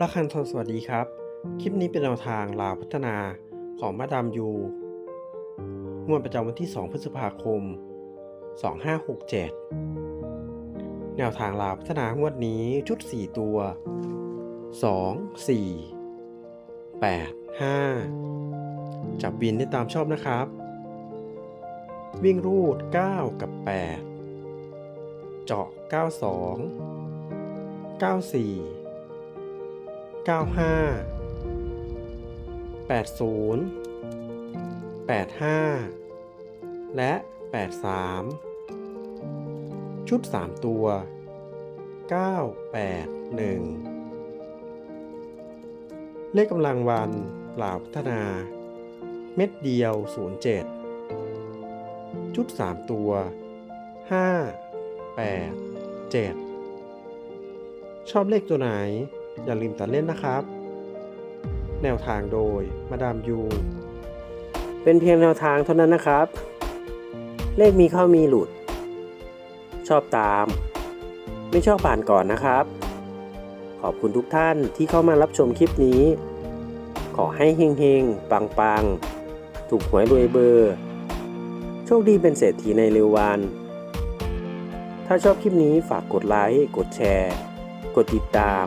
ละคันทนสวัสดีครับ คลิปนี้เป็นแนวทางลาวพัฒนาของมาดามยูงวดประจำวันที่ 2 พฤษภาคม 2567 แนวทางลาวพัฒนางวดนี้ชุด 4 ตัว 2 4 8 5 จับบินได้ตามชอบนะครับ วิ่งรูด 9 กับ 8 เจาะ 92 94 95 80 85 และ 83 ชุด 3 ตัว 981 เลขกำลังวันเหล่าพัฒนา เม็ดเดียว 07 ชุด 3 ตัว 5 8 7 ชอบเลขตัวไหน อย่าลืมตัดเล่นนะครับ แนวทางโดยมาดามยู เป็นเพียงแนวทางเท่านั้นนะครับ เลขมีเข้ามีหลุด ชอบตาม ไม่ชอบผ่านก่อนนะครับ ขอบคุณทุกท่านที่เข้ามารับชมคลิปนี้ ขอให้เฮงๆ ปังๆ ถูกหวยรวยเบอร์ โชคดีเป็นเศรษฐีในเร็ววันถ้าชอบคลิปนี้ฝากกดไลค์ กดแชร์ กดติดตาม